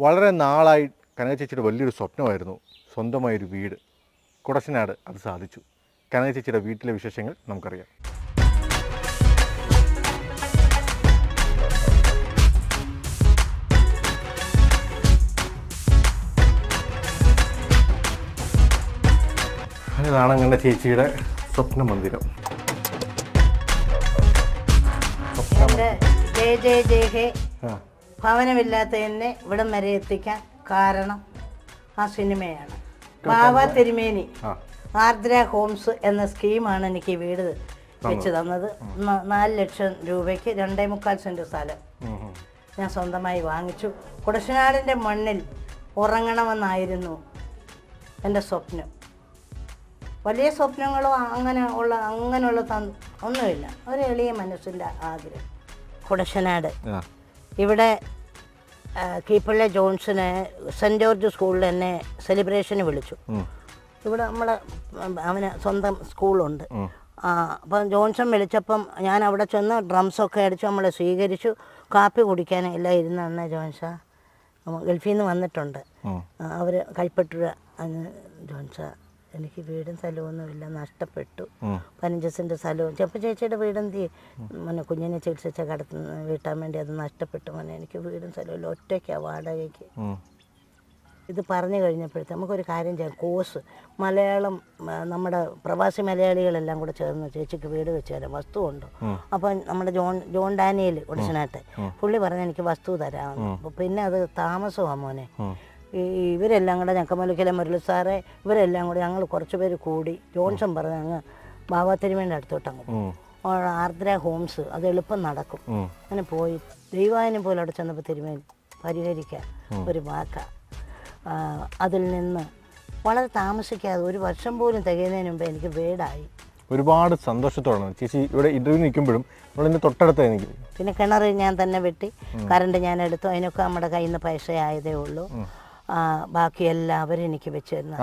വളരെ നാളായി കനക ചേച്ചിയുടെ വലിയൊരു സ്വപ്നമായിരുന്നു. സ്വന്തമായൊരു വീട്. കുടശനാട് അത് സാധിച്ചു. കനക ചേച്ചിയുടെ വീട്ടിലെ വിശേഷങ്ങൾ നമുക്കറിയാം. ഇതാണ് അങ്ങനെ ചേച്ചിയുടെ സ്വപ്ന മന്ദിരം ജയ ജയ ജയ ഹേ. ആ. ഭവനമില്ലാത്ത എന്നെ ഇവിടം വരെ എത്തിക്കാൻ കാരണം ആ സിനിമയാണ്. ബാബ തിരുമേനി ആർദ്ര ഹോംസ് എന്ന സ്കീമാണ് എനിക്ക് വീട് വെച്ച് തന്നത്. നാല് ലക്ഷം രൂപയ്ക്ക് രണ്ടേ മുക്കാൽ സെന്റ് സ്ഥലം. ഞാൻ സ്വന്തമായി വാങ്ങിച്ചു. കുടശനാടിന്റെ മണ്ണിൽ ഉറങ്ങണമെന്നായിരുന്നു എന്റെ സ്വപ്നം. വലിയ സ്വപ്നങ്ങളോ അങ്ങനെ ഉള്ള അങ്ങനെയുള്ള ഒന്നുമില്ല. ഒരു എളിയ മനസ്സിന്റെ ആഗ്രഹം. കുടശനാട്. ഇവിടെ കീപ്പള്ളി ജോൺസനെ സെന്റ് ജോർജ് സ്കൂളിൽ എന്നെ സെലിബ്രേഷന് വിളിച്ചു. ഇവിടെ നമ്മളെ അവന് സ്വന്തം സ്കൂളുണ്ട്. അപ്പം ജോൺസൺ വിളിച്ചപ്പം ഞാൻ അവിടെ ചെന്ന് ഡ്രംസൊക്കെ അടിച്ച് നമ്മളെ സ്വീകരിച്ചു. കാപ്പി കുടിക്കാൻ എല്ലാം ഇരുന്ന് അന്ന് ജോൺസ. ഗൾഫിൽ നിന്ന് വന്നിട്ടുണ്ട്. അവർ കൈപ്പറ്റുക അന്ന് ജോൺസ. എനിക്ക് വീടും സ്ഥലമൊന്നുമില്ല നഷ്ടപ്പെട്ടു. ഉം. പതിനഞ്ച് സെന്റ് സ്ഥലവും. ചെപ്പ ചേച്ചിയുടെ വീടെന്തി മോനെ കുഞ്ഞിനെ ചികിത്സിച്ച കടത്ത് വീട്ടാൻ വേണ്ടി അത് നഷ്ടപ്പെട്ടു മോനെ. എനിക്ക് വീടും സ്ഥലമില്ല ഒറ്റയ്ക്കാണ് വാടകയ്ക്ക്. ഇത് പറഞ്ഞു കഴിഞ്ഞപ്പോഴത്തെ നമുക്കൊരു കാര്യം ചെയ്യാം. കോഴ്സ് മലയാളം നമ്മുടെ പ്രവാസി മലയാളികളെല്ലാം കൂടെ ചേർന്ന് ചേച്ചിക്ക് വീട് വെച്ച് തരാം. വസ്തു ഉണ്ടോ? അപ്പം നമ്മുടെ ജോൺ ജോൺ ഡാനിയൽ ഒഡിഷനാട്ടെ പുള്ളി പറഞ്ഞ എനിക്ക് വസ്തു തരാമെന്ന്. പിന്നെ അത് താമസമാണ് മോനെ. ഈ ഇവരെല്ലാം കൂടെ ഞക്കമലിക്കലെ മുരളി സാറെ ഇവരെല്ലാം കൂടെ ഞങ്ങൾ കുറച്ച് പേര് കൂടി ജോൺസൺ പറഞ്ഞു അങ്ങ് ബാബാ തിരുമേന്റെ അടുത്തോട്ട് അങ്ങ് പോകും ആർദ്ര ഹോംസ് അത് എളുപ്പം നടക്കും. അങ്ങനെ പോയി ദൈവായനം പോലെ അവിടെ ചെന്നപ്പോൾ തിരുമേൻ പരിഹരിക്കാൻ ഒരു വാക്ക. അതിൽ നിന്ന് വളരെ താമസിക്കാതെ ഒരു വർഷം പോലും തികയുന്നതിന് മുമ്പ് എനിക്ക് വീടായി. ഒരുപാട് സന്തോഷത്തോടാണ് ചേച്ചി ഇവിടെ ഇന്റർവ്യൂ നിൽക്കുമ്പോഴും തൊട്ടടുത്ത് എനിക്ക് പിന്നെ കിണർ ഞാൻ തന്നെ വെട്ടി കറണ്ട് ഞാൻ എടുത്തു. അതിനൊക്കെ നമ്മുടെ കയ്യിൽ നിന്ന് പൈസ ആയതേ ഉള്ളൂ. ആ, എനിക്ക് വെച്ചിരുന്നു